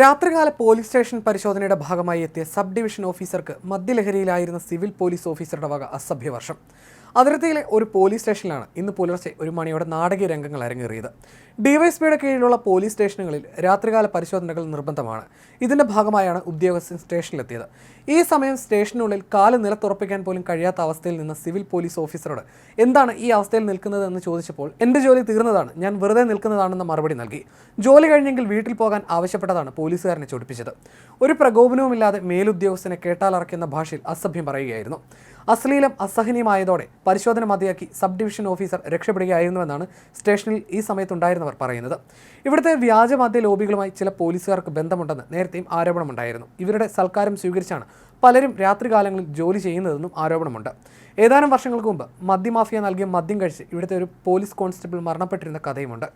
രാത്രികാല police station പരിശോധനയുടെ ഭാഗമായി എത്തിയ സബ് ഡിവിഷൻ ഓഫീസർക്ക് മദ്യലഹരിയിലായിരുന്ന സിവിൽ പോലീസ് ഓഫീസറുടെ വക അസഭ്യവർഷം അതിർത്തിയിലെ ഒരു പോലീസ് സ്റ്റേഷനിലാണ് ഇന്ന് പുലർച്ചെ ഒരു മണിയോടെ നാടകീയ രംഗങ്ങൾ അരങ്ങേറിയത്. ഡിവൈഎസ്പിയുടെ കീഴിലുള്ള പോലീസ് സ്റ്റേഷനുകളിൽ രാത്രികാല പരിശോധനകൾ നിർബന്ധമാണ്. ഇതിന്റെ ഭാഗമായാണ് ഉദ്യോഗസ്ഥൻ സ്റ്റേഷനിലെത്തിയത്. ഈ സമയം സ്റ്റേഷനുള്ളിൽ കാൽ നിലത്തുറപ്പിക്കാൻ പോലും കഴിയാത്ത അവസ്ഥയിൽ നിന്ന് സിവിൽ പോലീസ് ഓഫീസറോട് എന്താണ് ഈ അവസ്ഥയിൽ നിൽക്കുന്നത് എന്ന് ചോദിച്ചപ്പോൾ എന്റെ ജോലി തീർന്നതാണ്. ഞാൻ വെറുതെ നിൽക്കുന്നതാണെന്ന മറുപടി നൽകി. ജോലി കഴിഞ്ഞെങ്കിൽ വീട്ടിൽ പോകാൻ ആവശ്യപ്പെട്ടതാണ് പോലീസുകാരനെ ചൊടിപ്പിച്ചത് ഒരു പ്രകോപനവുമില്ലാതെ മേലുദ്യോഗസ്ഥനെ കേട്ടാലറക്കുന്ന ഭാഷയിൽ അസഭ്യം പറയുകയായിരുന്നു. അശ്ലീലം അസഹനീയമായതോടെ പരിശോധന മതിയാക്കി സബ് ഡിവിഷൻ ഓഫീസർ രക്ഷപ്പെടുകയായിരുന്നുവെന്നാണ് സ്റ്റേഷനിൽ ഈ സമയത്തുണ്ടായിരുന്നവർ പറയുന്നത്. ഇവിടുത്തെ വ്യാജമദ്യ ലോബികളുമായി ചില പോലീസുകാർക്ക് ബന്ധമുണ്ടെന്ന് നേരത്തെയും ആരോപണമുണ്ടായിരുന്നു. ഇവരുടെ സൽക്കാരം സ്വീകരിച്ചാണ് പലരും രാത്രികാലങ്ങളിൽ ജോലി ചെയ്യുന്നതെന്നും ആരോപണമുണ്ട്. ഏതാനും വർഷങ്ങൾക്ക് മുമ്പ് മദ്യമാഫിയ നൽകിയ മദ്യം കഴിച്ച് ഇവിടുത്തെ ഒരു പോലീസ് കോൺസ്റ്റബിൾ മരണപ്പെട്ടിരുന്ന കഥയുമുണ്ട്.